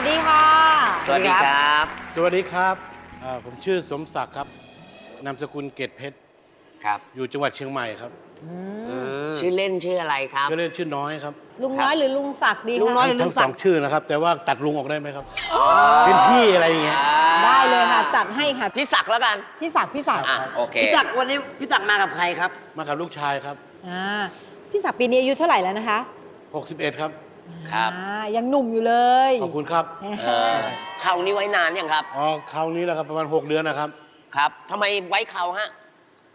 วัสดีค่ะ สวัสดีครับ สวัสดีครับเอ่อผมชื่อสมศักดิ์ครับ นามสกุลเกตเพชร ครับอยู่จังหวัดเชียงใหม่ครับชื่อเล่นชื่ออะไรครับชื่อเล่นชื่อน้อยครับลุงน้อยหรือลุงศักดิ์ดีลุงน้คะอยทั้งสองชื่อนะครับ แต่ว่าตัดลุงออกได้ไหมครับ เป็นพี่อะไรอย่างเงี้ย ได้เลยค่ะ จัดให้ค่ะพี่ศักดิ์แล้วกัน พี่ศักดิ์พี่ศักดิ์อะ โอเค พี่จักรวันนี้พี่จักรมากับใครครับ มากับลูกชายครับ อ่าพี่ศักดิ์ปีนี้อายุเท่าไหร่แล้วนะคะ 61 ครับ ครับ อ่ายังหนุ่มอยู่เลยขอบคุณครับแหมเออเขานี่ไว้นานยังครับ อ๋อคราวนี้แหละครับประมาณ 6 เดือนนะครับ ครับทำไมไว้เขาฮะ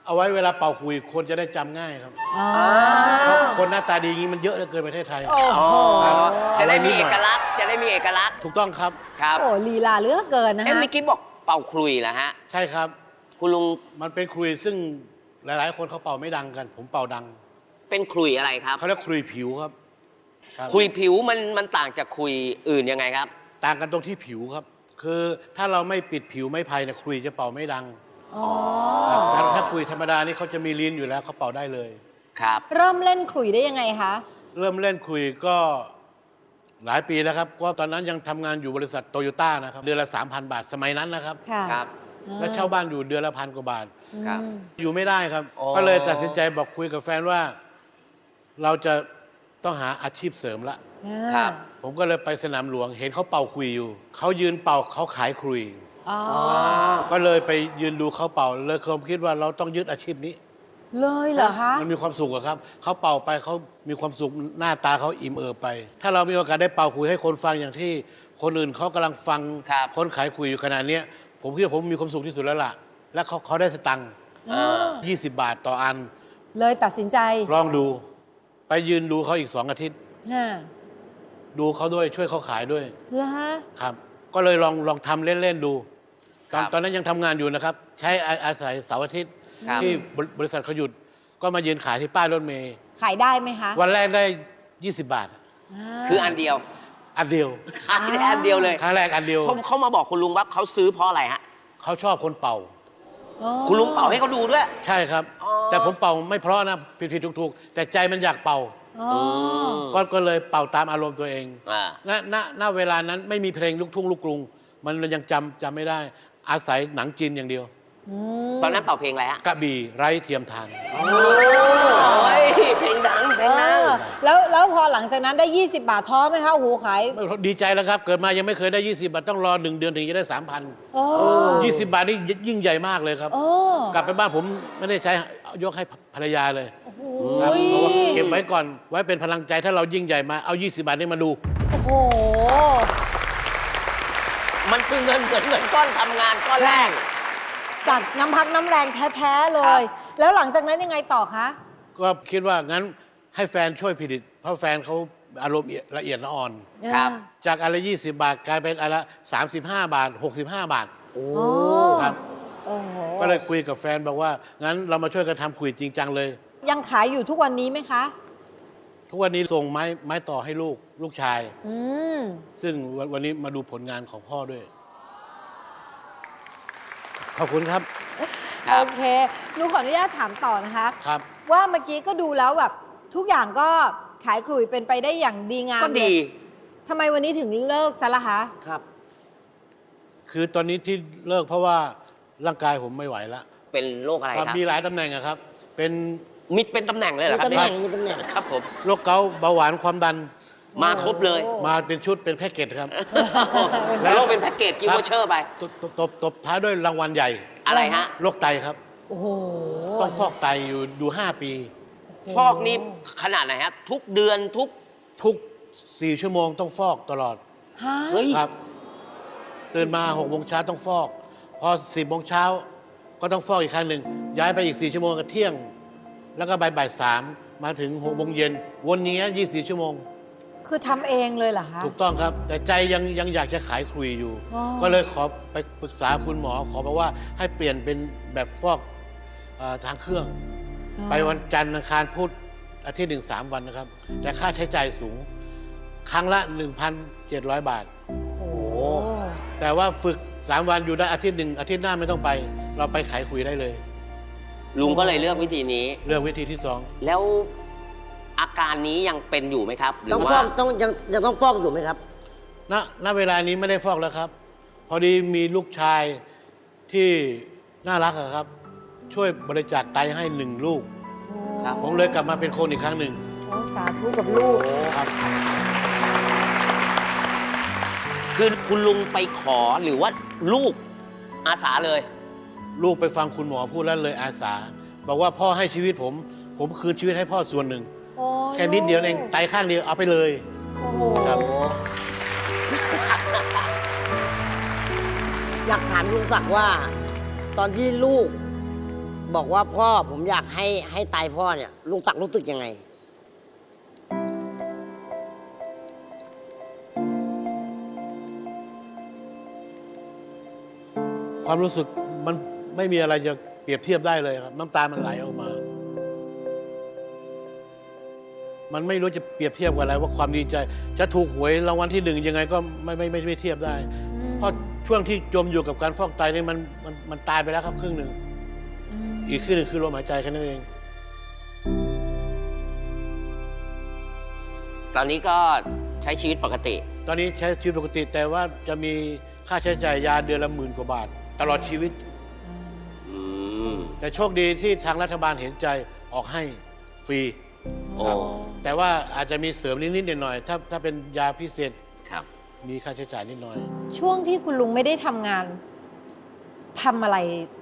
เอาไว้เวลาเป่าคุยคนจะได้จำง่ายครับอ๋อเพราะคนหน้าตาดีอย่างนี้มันเยอะเหลือเกินประเทศไทย โอ้โหครับจะได้มีเอกลักษณ์ จะได้มีเอกลักษณ์ถูกต้องครับครับ โอ้ลีลาเหลือเกินนะเอ็มคะเมื่อกี้บอกเป่าคลุยเหรอฮะ ใช่ครับ คุณลุงมันเป็นคุยซึ่งหลาย ๆ คนเขาเป่าไม่ดังกัน ผมเป่าดังเป็นคลุยอะไรครับ เขาเรียกคุยผิวครับ ครับ คุยผิวมันมันต่างจากคุยอื่นยังไงครับ ต่างกันตรงที่ผิวครับ คือถ้าเราไม่ปิดผิวไม้ไผ่เนี่ยคุยจะเป่าไม่ดังอ๋อครับถ้าถ้าคุยธรรมดานี่เขาจะมีลิ้นอยู่แล้วเขาเป่าได้เลย ครับ เริ่มเล่นขลุ่ยได้ยังไงคะ เริ่มเล่นคุยก็หลายปีแล้วครับก็ตอนนั้นยังทำงานอยู่บริษัทโตโยต้านะครับเดือนละ 3,000 บาทสมัยนั้นนะครับ ค่ะครับแล้วเช่าบ้านอยู่เดือนละพันกว่าบาทครับอืมอยู่ไม่ได้ครับ อ๋อ ก็เลยตัดสินใจบอกคุยกับแฟนว่า เราจะ ต้องหาอาชีพเสริมละครับ ผมก็เลยไปสนามหลวง เห็นเขาเป่าคุยอยู่ เขายืนเป่าเขาขายคุย อ๋อก็เลยไปยืนดูเขาเป่า เลยความคิดว่าเราต้องยึดอาชีพนี้ เลยเหรอคะ มันมีความสุขอะครับ เขาเป่าไปเขามีความสุขหน้าตาเขาอิ่มเอิบไป ถ้าเรามีโอกาสได้เป่าคุยให้คนฟังอย่างที่ คนอื่นเขากำลังฟังครับคนขายคุยอยู่ขนาดเนี้ยผมคิดว่าผมมีความสุขที่สุดแล้วล่ะ และเขาเขาได้สตังค์อ่า20 บาทต่ออัน เลยตัดสินใจ ลองดู ไปยืนดูเขาอีกสองอาทิตย์ฮะดูเขาด้วยช่วยเขาขายด้วยเหรอฮะ ครับ ก็เลยลองลองทำเล่น ๆ ดูตอนครับตอนนั้นยังทำงานอยู่นะครับ ใช้อาอาศัยเสาร์อาทิตย์ครับ ที่บริบริษัทเขาหยุด ก็มายืนขายที่ป้ายรถเมย์ขายได้ไหมคะวันแรกได้ 20 บาทาคืออันเดียวอันเดียวขายได้อันเดียวเลยครั้งแรกอันเดียวเขาเขามาบอกคุณลุงว่าเขาซื้อเพราะอะไรฮะเขาชอบคนเป่าอ๋อ คุณลุงเป่าให้เขาดูด้วย ใช่ครับ อ๋อ แต่ผมเป่าไม่เพราะนะผิดผิดถูกถูกๆ แต่ใจมันอยากเป่า อ๋ออก็ก็เลยเป่าตามอารมณ์ตัวเองอ่า ณณณเวลานั้นไม่มีเพลงลูกทุ่งลูกกรุง มันยังจำจำไม่ได้ อาศัยหนังจีนอย่างเดียว อืมตอนนั้นเป่าเพลงอะไรฮะกระบี่ไร้เทียมทาน โอ้ หลังจากนั้นได้ 20 บาทท้อไหมคะโอ้โหขาย ดีใจแล้วครับ เกิดมายังไม่เคยได้ 20 บาท ต้องรอหนึ่งเดือนถึงจะได้ 3,000 โอ้ 20 บาทนี่ยิ่งใหญ่มากเลยครับ โอ้ กลับไปบ้านผมไม่ได้ใช้ยกให้ภรรยาเลยโอ้โหครับเพราะว่าเก็บไว้ก่อนไว้เป็นพลังใจถ้าเรายิ่งใหญ่มาเอา 20 บาทนี่มาดู โอ้โห มันคือเงินเหมือนเงินก้อนทำงานก้อนแรก จากน้ำพักน้ำแรงแท้ๆเลยแล้วหลังจากนั้นยังไงต่อคะ ก็คิดว่างั้นให้แฟนช่วยผลิต เพราะแฟนเขาอารมณ์ละเอียดละอ่อน ครับ จากอนละไร20 บาทกลายเป็นอนละ35 บาท 65 บาทโอ้ครับ โอ้โหก็เลยคุยกับแฟนบอกว่า งั้นเรามาช่วยกันทำคุยจริงจังเลย ยังขายอยู่ทุกวันนี้ไหมคะ ทุกวันนี้ส่งไม้ไม้ต่อให้ลูกลูกชาย อืม ซึ่งวันวันนี้มาดูผลงานของพ่อด้วย ขอบคุณครับครับโอเคหนูขออนุญาตถามต่อนะคะ ครับ ว่าเมื่อกี้ก็ดูแล้วแบบทุกอย่างก็ ขายขลุ่ยเป็นไปได้อย่างดีงามก็ดีเลยทำไมวันนี้ถึงเลิกซะล่ะคะ ครับ คือตอนนี้ที่เลิกเพราะว่าร่างกายผมไม่ไหวแล้วเป็นโรคอะไรครับครับ มีหลายตำแหน่งอะครับ เป็นมิดเป็นตำแหน่งเลยเหรอครับมีตำแหน่งเนี่ยมีตำแหน่ง ครับผม โรคเกาต์เบาหวานความดัน มาครบเลยโอ้ มาเป็นชุดเป็นแพ็กเกจครับ แล้แล้ววเป็นแพ็กเกจกิฟต์วอเชอร์ไป ตบตบตบตบท้ายด้วยรางวัลใหญ่อะไรฮะ โรคไตครับ โอ้โห ต้องฟอกไตอยู่ดูห้าปี ฟอกนี่ขนาดไหนฮะ ทุกเดือนทุกทุกสี่ชั่วโมงต้องฟอกตลอดฮะเฮ้ยครับตื่นมาหกโมงเช้าต้องฟอก พอสิบโมงเช้าก็ต้องฟอกอีกครั้งหนึ่งย้ายไปอีกสี่ชั่วโมงก็เที่ยง แล้วก็บ่ายบ่ายสามมาถึงหกโมงเย็นวนเนี้ยยี่สี่ชั่วโมง คือทำเองเลยเหรอคะ ถูกต้องครับ แต่ใจยังยังอยากจะขายคลุยอยู่ อ๋อ ก็เลยขอไปปรึกษาคุณหมอขอบอกว่าให้เปลี่ยนเป็นแบบฟอกเออทางเครื่อง ไปวันจันทร์อังคารพุธอาทิตย์หนึ่งสามวันนะครับ แต่ค่าใช้จ่ายสูง ครั้งละ 1,700 บาท โอ้โหแต่ว่าฝึก 3 วันอยู่ได้อาทิตย์หนึ่งอาทิตย์หน้าไม่ต้องไป เราไปขายคุยได้เลย ลุงก็เลยเลือกวิธีนี้ เลือกวิธีที่สองแล้วอาการนี้ยังเป็นอยู่ไหมครับ หรืต้องอฟว่าอกต้องยังยังต้องฟอกอยู่ไหมครับณณณเวลานี้ไม่ได้ฟอกแล้วครับ พอดีมีลูกชายที่น่ารักอะครับ ช่วยบริจาคไตให้หนึ่งลูก ครับผมเลยกลับมาเป็นคนอีกครั้งหนึ่งโอ้สาธุกับลูก ครับ คือคุณลุงไปขอหรือว่าลูกอาสาเลย ลูกไปฟังคุณหมอพูดแล้วเลยอาสา บอกว่าพ่อให้ชีวิตผม ผมคืนชีวิตให้พ่อส่วนหนึ่ง โอ้ยแค่นิดเดียวเองไตข้างเดียวเอาไปเลย โอ้โหครับ อยากถามลุงศักดิ์ว่า ตอนที่ลูก บอกว่าพ่อผมอยากให้ให้ตายพ่อเนี่ยลุงศักดิ์รู้สึกยังไง ความรู้สึกมันไม่มีอะไรจะเปรียบเทียบได้เลยครับ น้ำตามันไหลออกมา มันไม่รู้จะเปรียบเทียบกับอะไร ว่าความดีใจ จะถูกหวยรางวัลที่หนึ่งยังไงก็ไม่ไม่ไม่ไม่เทียบได้ เพราะช่วงที่จมอยู่กับการฟอกไตนี่มันมันมันตายไปแล้วครับครึ่งหนึ่ง อืมอีกครึ่งหนึ่งคือลมหายใจแค่นั้นเอง ตอนนี้ก็ใช้ชีวิตปกติ ตอนนี้ใช้ชีวิตปกติแต่ว่าจะมีค่าใช้จ่ายยาเดือนละหมื่นกว่าบาท ตลอดชีวิต อืม แต่โชคดีที่ทางรัฐบาลเห็นใจออกให้ฟรีโอ้ ครับแต่ว่าอาจจะมีเสริมนิดๆหน่อยๆถ้าถ้าเป็นยาพิเศษครับ มีค่าใช้จ่ายนิดหน่อย ช่วงที่คุณลุงไม่ได้ทำงาน ทำอะไร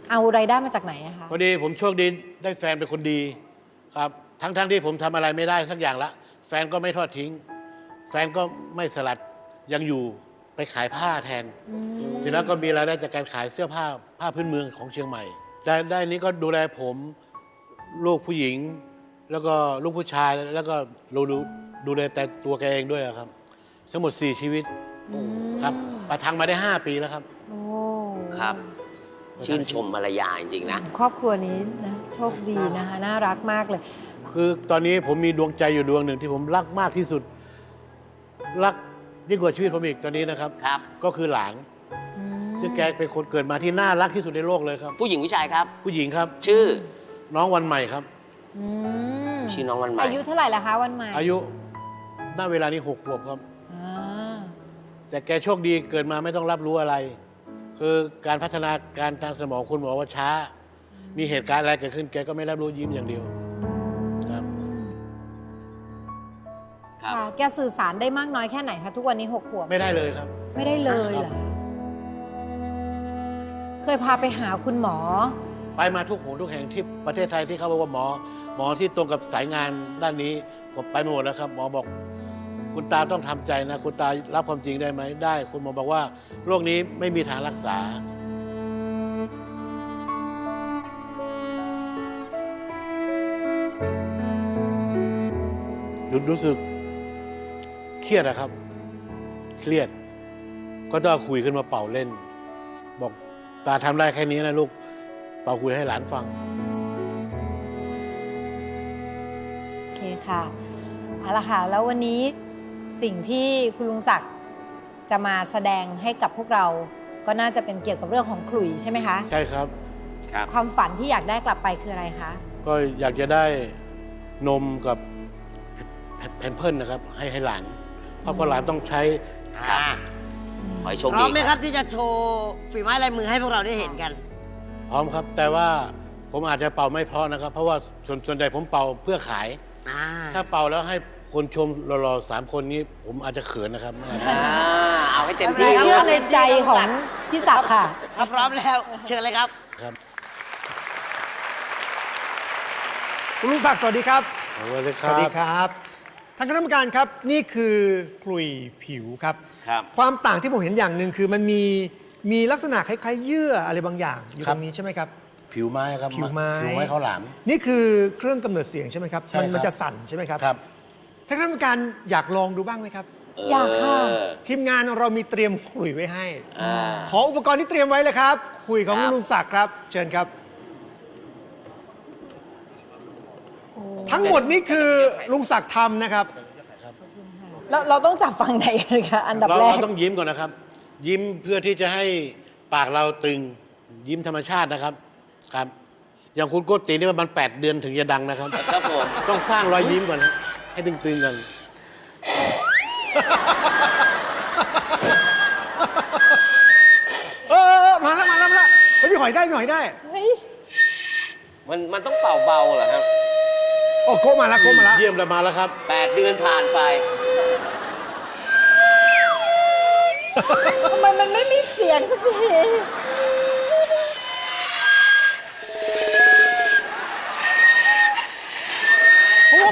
เอารายได้มาจากไหนอะคะพอดีผมโชคดีได้แฟนเป็นคนดีครับ ทั้งๆทที่ผมทำอะไรไม่ได้สักอย่างละ แฟนก็ไม่ทอดทิ้ง แฟนก็ไม่สลัดยังอยู่ไปขายผ้าแทน อืมเสร็จแล้วก็มีรายได้จากการขายเสื้อผ้าผ้าพื้นเมืองของเชียงใหม่ได้ได้นี้ก็ดูแลผมลูกผู้หญิง แล้วก็ลูกผู้ชายแล้วก็ดูดูดูแลแต่ตัวแกเองด้วยอะครับ ทั้งหมด 4 ชีวิตอืมครับประทังมาได้ 5 ปีแล้วครับ โอ้ครับ ชื่นชมภรรยาจริงๆนะ ครอบครัวนี้นะโชคดีนะคะน่ารักมากเลย คือตอนนี้ผมมีดวงใจอยู่ดวงหนึ่งที่ผมรักมากที่สุด รักยิ่งกว่าชีวิตผมอีกตอนนี้นะครับ ครับ ก็คือหลานอืมซึ่งแกเป็นคนเกิดมาที่น่ารักที่สุดในโลกเลยครับ ผู้หญิงผู้ชายครับ ผู้หญิงครับ ชื่อน้องวันใหม่ครับอืมชื่อน้องวันใหม่ อายุเท่าไหร่ละคะวันใหม่อายุณเวลานี้หกขวบครับ อ่าแต่แกโชคดีเกิดมาไม่ต้องรับรู้อะไร คือการพัฒนาการทางสมองคุณหมอว่าช้า มีเหตุการณ์อะไรเกิดขึ้นแกก็ไม่รับรู้ยิ้มอย่างเดียวครับครับ ค่ะแกสื่อสารได้มากน้อยแค่ไหนคะทุกวันนี้หกขวบไม่ได้เลยครับ ไม่ได้เลยเหรอเคยพาไปหาคุณหมอ ไปมาทุกหนทุกแห่งที่ประเทศไทยที่เขาบอกว่าหมอ หมอที่ตรงกับสายงานด้านนี้ผมไปมาหมดแล้วครับ หมอบอก คุณตาต้องทำใจนะ คุณตารับความจริงได้ไหมได้ คุณหมอบอกว่าโรคนี้ไม่มีทางรักษา รู้รู้สึก เครียดนะครับ เครียด ก็ต้องเอาคุยขึ้นมาเป่าเล่น บอกตาทำได้แค่นี้นะลูก เป่าคุยให้หลานฟัง โอเคค่ะเอาละค่ะ แล้ววันนี้ สิ่งที่คุณลุงศักดิ์จะมาแสดงให้กับพวกเราก็น่าจะเป็นเกี่ยวกับเรื่องของขลุ่ยใช่ไหมคะ ใช่ครับ ครับ ความฝันที่อยากได้กลับไปคืออะไรคะ ก็อยากจะได้นมกับแพนเพิลนะครับ ให้ให้หลาน เพราะว่าหลานต้องใช้ ครับอ่าขอให้โชคพร้อดีมไหมครับที่จะโชว์ฝีไม้ลายมือให้พวกเราได้เห็นกัน พร้อมครับ แต่ว่าผมอาจจะเป่าไม่เพราะนะครับ เพราะว่าส่วนส่วนใหญ่ผมเป่าเพื่อขาย อ่า ถ้าเป่าแล้วให้ คนชมรอๆสามคนนี้ผมอาจจะเขินนะครับ อ่าเอาให้เต็มไม่ที่ป็นไรเชื่อครับในใจของพี่ศักดิ์ค่ะ ถ้าพร้อมแล้ว เชิญเลยครับ ครับคุณลุงศักดิ์สวัสดีครับสวัสดีคสวัสดีรับครับท่านคณะกรรมการครับนี่คือขลุ่ยผิวครับ ครับ ความต่างที่ผมเห็นอย่างหนึ่งคือมันมีมีลักษณะคล้ายๆเยื่ออะไรบางอย่างอยู่ครัตบรงนี้ใช่ไหมครับ ผิวไม้ครับผิวไม้ ผิวไม้ข้าวหลาม นี่คือเครื่องกำเนิดเสียงใช่ไหมครับ ใช่มันครับ มันจะสั่นใช่ไหมครับ ครับ ท่านคณะกรรมการอยากลองดูบ้างไหมครับ อยากค่ะ เออ ทีมงานเรามีเตรียมขลุ่ยไว้ให้ อ่า ขออุปกรณ์ที่เตรียมไว้เลยครับขลุ่ยของครับ ลุงศักดิ์ครับ เชิญครับ ทั้งหมดนี่คือลุงศักดิ์ทำนะครับ เราเราต้องจับฝั่งไหนกันคะอันดับเราแรก เราต้องยิ้มก่อนนะครับ ยิ้มเพื่อที่จะให้ปากเราตึงยิ้มธรรมชาตินะครับครับ อย่างคุณโกตินี่มันแปดเดือนถึงจะดังนะครับ ครับผม ต้องสร้างรอยยิ้มก่อนนะ ให้ตึงตึงกัน เออเออมาแล้วมาแล้วมาแล้วเฮ้พี่หอยได้พี่หอยได้มันมันต้องเป่าเบาเหรอครับโอ้โกะมาแล้วโกะมาแล้วเยี่ยมเลยมาแล้วครับ แปดเดือนผ่านไป ทำไมมันไม่มีเสียงสักที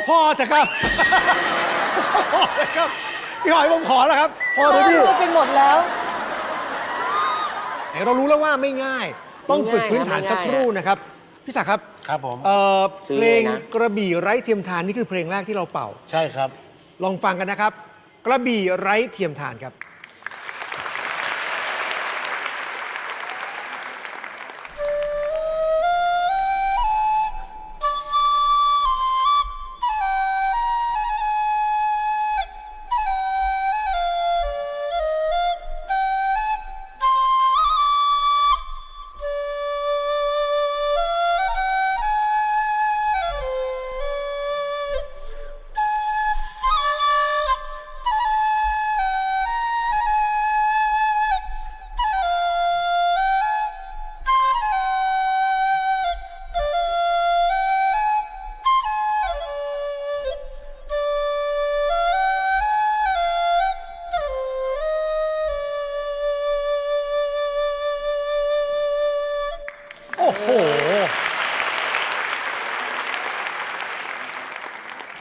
พอเถอะครับ พอเถอะครับพี่หอยผมขอแล้วครับ พอเลยพี่มือไปหมดแล้วแต่เรารู้แล้วว่าไม่ง่าย ต้องฝึกพื้นฐานไม่ง่ายสักครู่นะครับ พี่ศักดิ์ครับครับผมเอ่อซื้อเพลงเลยนะ กระบี่ไร้เทียมทานนี่คือเพลงแรกที่เราเป่า ใช่ครับ ลองฟังกันนะครับ กระบี่ไร้เทียมทานครับ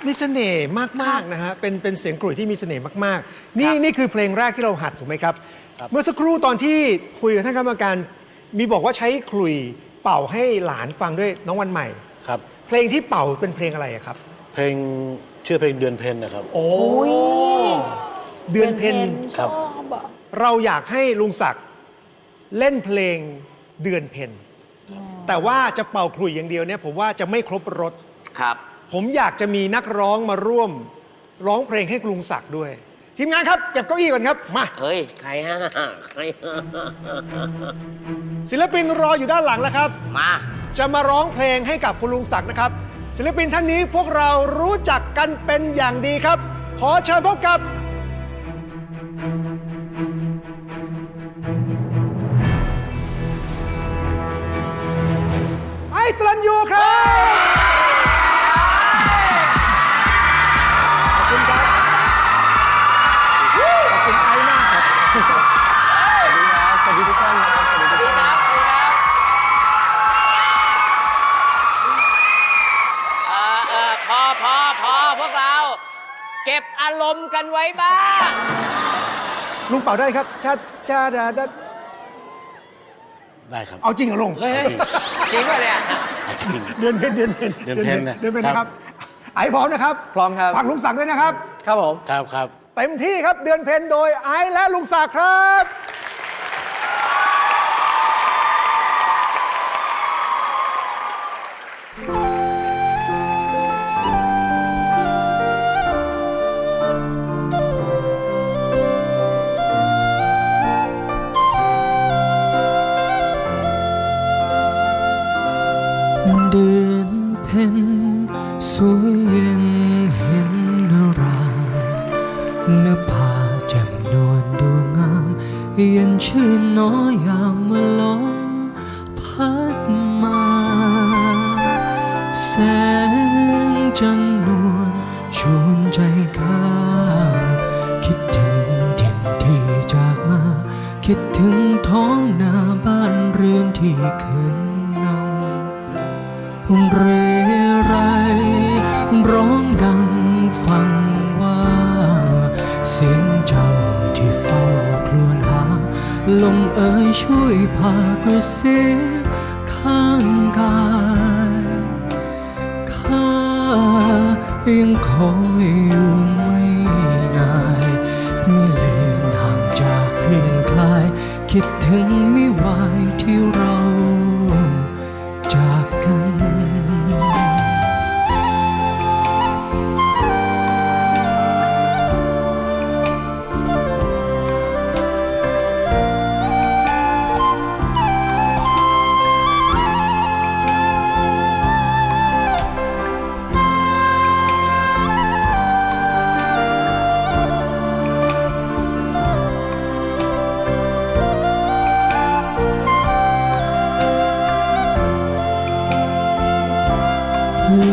มีเสน่ห์มากๆนะฮะเป็นเป็นเสียงกลุ่ยที่มีเสน่ห์มากๆ นี่นี่คือเพลงแรกที่เราหัดถูกไหมครับครับเมื่อสักครู่ตอนที่คุยกับท่านคณะกรรมการ มีบอกว่าใช้ขลุ่ยเป่าให้หลานฟังด้วยน้องวันใหม่ ครับ เพลงที่เป่าเป็นเพลงอะไรอะครับ เพลงชื่อเพลงเดือนเพ็ญนะครับ โอ้เดือนเพ็ญครับชอบอะเราอยากให้ลุงศักดิ์เล่นเพลงเดือนเพ็ญแต่ว่าจะเป่าขลุ่ยอย่างเดียวเนี่ยผมว่าจะไม่ครบรถครับ ผมอยากจะมีนักร้องมาร่วมร้องเพลงให้ลุงศักดิ์ด้วย ทีมงานครับเก็บเก้าอี้ก่อนครับ มา เฮ้ย ใครฮะใครฮะศิลปินรออยู่ด้านหลังแล้วครับ มา จะมาร้องเพลงให้กับคุณลุงศักดิ์นะครับ ศิลปินท่านนี้พวกเรารู้จักกันเป็นอย่างดีครับ ขอเชิญพบกับ ไอซ์ลันยูครับขอบารมณ์กันไว้บ้าง ลุงเป่าได้ครับ ชาชาดาดาได้ครับเอาจริงเหรอลุงเฮ้ยจริงป่ะเนี่ยจริง เดือนเพ็ญเดือนเพ็ญเดือนเพ็ญนะเดือนเพ็ญนะครัรับ บ ไอ้พร้อมนะครับพร้อมครับ ฝากลุงศักดิ์ด้วยนะครับ ครับผม ครับครับ เต็มที่ครับเดือนเพ็ญโดยไอ้และลุงศักดิ์ครับ เย็นชื่นน้อยยามเมื่อลมพัดมา แสงจันนวลชวนใจข้า คิดถึงถิ่นที่จากมา คิดถึงท้องนาบ้านเรือนที่เคยนำเรไงเอ่ยช่วยพากระซิบข้างกายข้ายังคอยอยู่ไม่นายไม่เลือนห่างจากเพื่อนคลาย คิดถึงไม่ไหวที่เร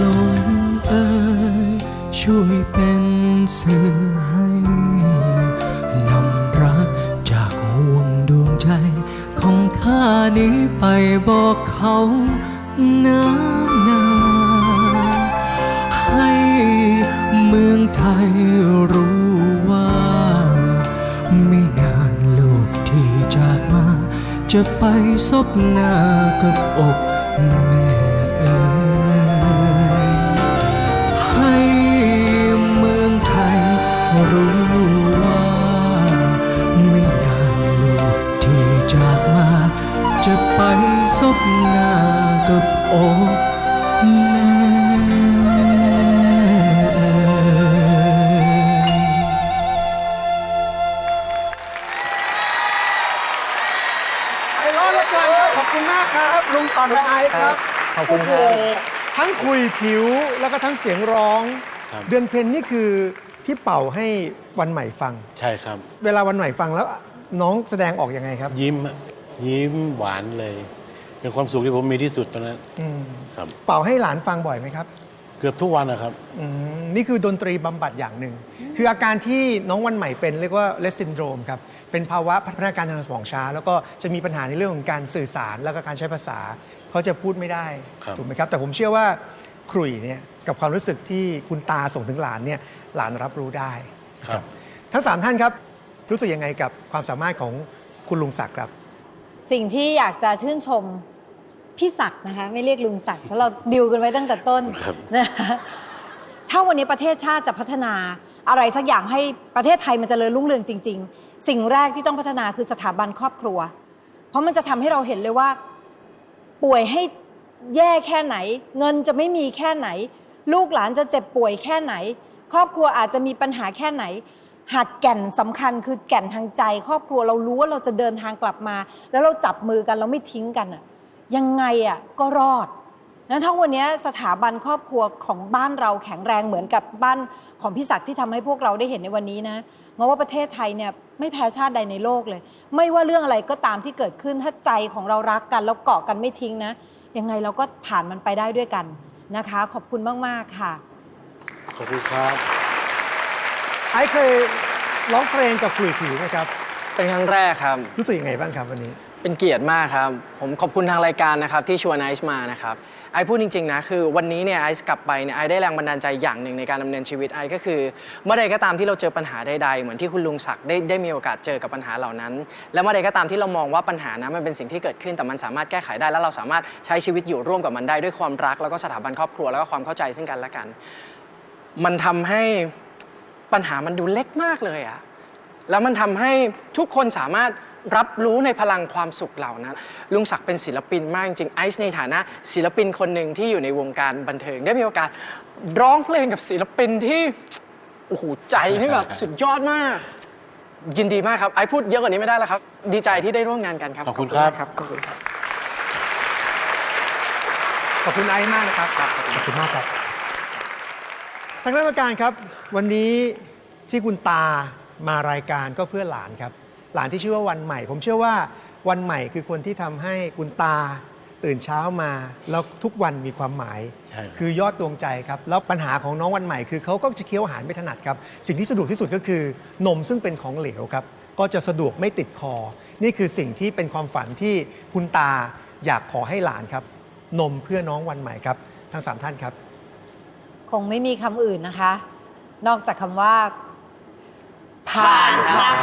ลมเอ่ยช่วยเป็นสื่อให้นำรักจากห่วงดวงใจ ของข้านี้ไปบอกเขานานาให้เมืองไทยรู้ว่า ไม่นานลูกที่จากมา จะไปซบหน้ากับอก จะไปซบหน้ากับอกแม่เอ๋ยไอร้อนเหลือเกินครับขอบคุณมากครับ ลุงสันและไอซ์ครับ ขอบคุณครัโอ้โหทั้งคุยผิวแล้วก็ทั้งเสียงร้อง ครับ เดือนเพ็ญนี่คือที่เป่าให้วันใหม่ฟัง ใช่ครับ เวลาวันใหม่ฟังแล้วน้องแสดงออกยังไงครับ ยิ้มอะ ยิ้มหวานเลย เป็นความสุขที่ผมมีที่สุดตอนนั้นอืมครับ เป่าให้หลานฟังบ่อยไหมครับเกือบทุกวันนะครับ อืมนี่คือดนตรีบำบัดอย่างหนึ่ง คืออาการที่น้องวันใหม่เป็นเรียกว่าเลสซินโดรมครับ เป็นภาวะพัฒนาการทางสมองช้า แล้วก็จะมีปัญหาในเรื่องของการสื่อสารแล้วก็การใช้ภาษา เขาจะพูดไม่ได้ครับ ถูกไหมครับ แต่ผมเชื่อว่าขรุ่ยเนี่ยกับความรู้สึกที่คุณตาส่งถึงหลานเนี่ยหลานรับรู้ได้ ครับ ทั้งสามท่านครับ รู้สึกยังไงกับความสามารถของคุณลุงศักดิ์ครับ สิ่งที่อยากจะชื่นชมพี่ศักดิ์นะคะ ไม่เรียกลุงศักดิ์เพราะเราดิวกันไว้ตั้งแต่ต้นครับ นะคะถ้าวันนี้ประเทศชาติจะพัฒนาอะไรสักอย่างให้ประเทศไทยมันจเจริญรุ่งเรืองจริง ๆ สิ่งแรกที่ต้องพัฒนาคือสถาบันครอบครัว เพราะมันจะทำให้เราเห็นเลยว่า ป่วยให้แย่แค่ไหน เงินจะไม่มีแค่ไหน ลูกหลานจะเจ็บป่วยแค่ไหน ครอบครัวอาจจะมีปัญหาแค่ไหน หากแก่นสำคัญคือแก่นทางใจ ครอบครัวเรารู้ว่าเราจะเดินทางกลับมา แล้วเราจับมือกันเราไม่ทิ้งกันอะยังไงอะก็รอดนั้นถ้าวันนี้สถาบันครอบครัวของบ้านเราแข็งแรงเหมือนกับบ้านของพี่ศักดิ์ที่ทำให้พวกเราได้เห็นในวันนี้นะงว่าประเทศไทยเนี่ยไม่แพ้ชาติใดในโลกเลย ไม่ว่าเรื่องอะไรก็ตามที่เกิดขึ้นถ้าใจของเรารักกันแล้วเกาะกันไม่ทิ้งนะ ยังไงเราก็ผ่านมันไปได้ด้วยกันนะคะ ขอบคุณมาก ๆ ค่ะ ขอบคุณครับ ไอซ์เคยร้องเพลงกับขลุ่ยผิวไหมครับ เป็นครั้งแรกครับ รู้สึกยังไงบ้างครับวันนี้ เป็นเกียรติมากครับ ผมขอบคุณทางรายการนะครับที่ชวนไอซ์มานะครับไอซ์พูดจริงๆนะคือวันนี้เนี่ยไอซ์กลับไปเนี่ยไอซ์ได้แรงบันดาลใจอย่างหนึ่งในการดำเนินชีวิตไอซ์ก็คือ เมื่อใดก็ตามที่เราเจอปัญหาใดๆ เหมือนที่คุณลุงศักดิ์ได้ได้มีโอกาสเจอกับปัญหาเหล่านั้น และเมื่อใดก็ตามที่เรามองว่าปัญหานั้นมันเป็นสิ่งที่เกิดขึ้นแต่มันสามารถแก้ไขได้แล้วเราสามารถใช้ชีวิตอยู่ร่วมกับมันได้ด้วยความรัก แล้วก็สถาบันครอบครัวแล้วก็ความเข้าใจซึ่งกันและกัน มันทำให้ ปัญหามันดูเล็กมากเลยอะแล้วมันทำให้ทุกคนสามารถรับรู้ในพลังความสุขเหล่านั้น ลุงศักดิ์เป็นศิลปินมากจริงไอซ์ในฐานะ ศิลปินคนหนึ่งที่อยู่ในวงการบันเทิง ได้มีโอกาสร้องเพลงกับศิลปินที่โอ้โหใจนี่แบบสุดยอดมาก ยินดีมากครับไอซ์พูดเยอะกว่านี้ไม่ได้แล้วครับ ดีใจที่ได้ร่วมงานกันครับขอบคุณครับมากขอบคุณครับขอบคุณไอซ์มากนะครับขอบคุณมากครับ ทางคณะกรรมการครับ วันนี้ที่คุณตามารายการก็เพื่อหลานครับ หลานที่ชื่อว่าวันใหม่ ผมเชื่อว่าวันใหม่คือคนที่ทำให้คุณตาตื่นเช้ามา แล้วทุกวันมีความหมาย ใช่ครับคือยอดดวงใจครับ แล้วปัญหาของน้องวันใหม่คือเขาก็จะเคี้ยวอาหารไม่ถนัดครับ สิ่งที่สะดวกที่สุดก็คือนมซึ่งเป็นของเหลวครับ ก็จะสะดวกไม่ติดคอ นี่คือสิ่งที่เป็นความฝันที่คุณตาอยากขอให้หลานครับ นมเพื่อน้องวันใหม่ครับ ทั้งสามท่านครับ คงไม่มีคำอื่นนะคะ นอกจากคำว่า ผ่านครับ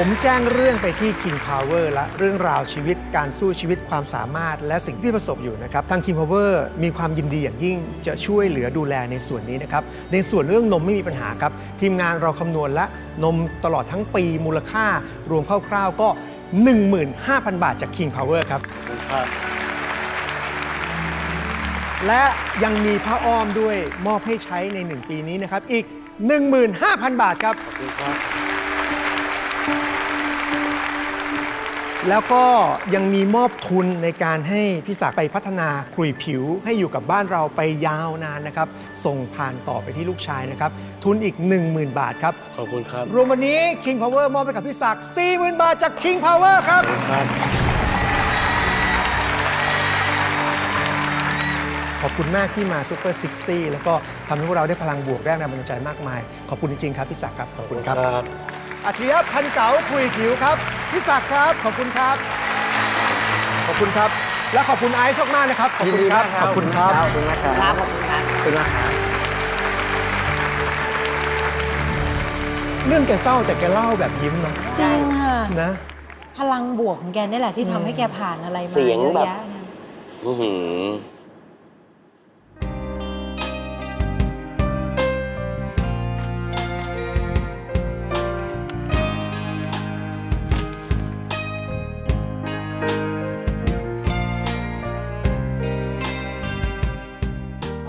ผมแจ้งเรื่องไปที่ King Power และเรื่องราวชีวิตการสู้ชีวิตความสามารถ และสิ่งที่ประสบอยู่นะครับ ทาง King Power มีความยินดีอย่างยิ่งจะช่วยเหลือดูแลในส่วนนี้นะครับ ในส่วนเรื่องนมไม่มีปัญหาครับ ทีมงานเราคำนวณและนมตลอดทั้งปีมูลค่ารวมคร่าวๆก็ 15,000 บาทจาก King Power ครับขอบคุณครับ และยังมีผ้าอ้อมด้วยมอบให้ใช้ใน 1 ปีนี้นะครับ อีก 15,000 บาทครับขอบคุณครับแล้วก็ยังมีมอบทุนในการให้พี่ศักดิ์ไปพัฒนาขลุยผิวให้อยู่กับบ้านเราไปยาวนานนะครับ ส่งผ่านต่อไปที่ลูกชายนะครับ ทุนอีก 10,000 บาทครับ ขอบคุณครับ รวมวันนี้ King Power มอบไปกับพี่ศักดิ์40,000 บาทจาก King Power ครับขอบคุณครับ อบคุณมากที่มาซูเปอร์60 แล้วก็ทำให้พวกเราได้พลังบวกแรงแรงบันดาลใจมากมาย ขอบคุณจริงๆครับพี่ศักดิ์ครับ ขอบคุณครับครับ อัจฉริยะพันเก๋าคุยผิวครับพี่ศักดิ์ครับ ขอบคุณครับ ขอบคุณครับ และขอบคุณไอซ์มากๆนะครับ ขอบคุณครับ ขอบคุณครับ ขอบคุณมากครับครับขอบคุณครับ ขอบคุณมากครับเรื่องแกเศร้าแต่แกเล่าแบบยิ้มนะจริงค่ะ นะ พลังบวกของแกนี่แหละที่ทำให้แกผ่านอะไรมาเสียงเยอะแบบแยะนะอื้อหือ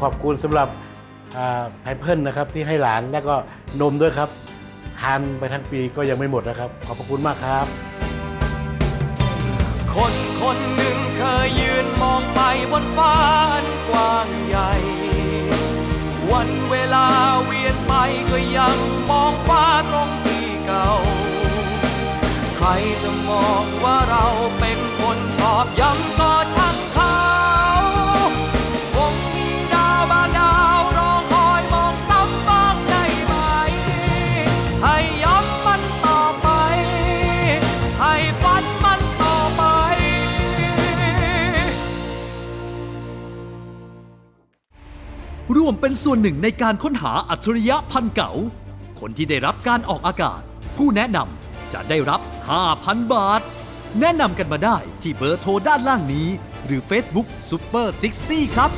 ขอบคุณสำหรับแพนเพิลนะครับที่ให้หลานแล้วก็นมด้วยครับทานไปทั้งปีก็ยังไม่หมดนะครับ ขอบพระคุณมากครับ คนคนหนึ่งเคยยืนมองไปบนฟ้าอันกว้างใหญ่ วันเวลาเวียนไปก็ยังมองฟ้าตรงที่เก่า ใครจะมองว่าเรา วมเป็นส่วนหนึ่งในการค้นหาอัจฉริยะพันเก๋า คนที่ได้รับการออกอากาศ ผู้แนะนำจะได้รับ 5,000 บาท แนะนำกันมาได้ที่เบอร์โทรด้านล่างนี้ หรือ Facebook Super 60 ครับ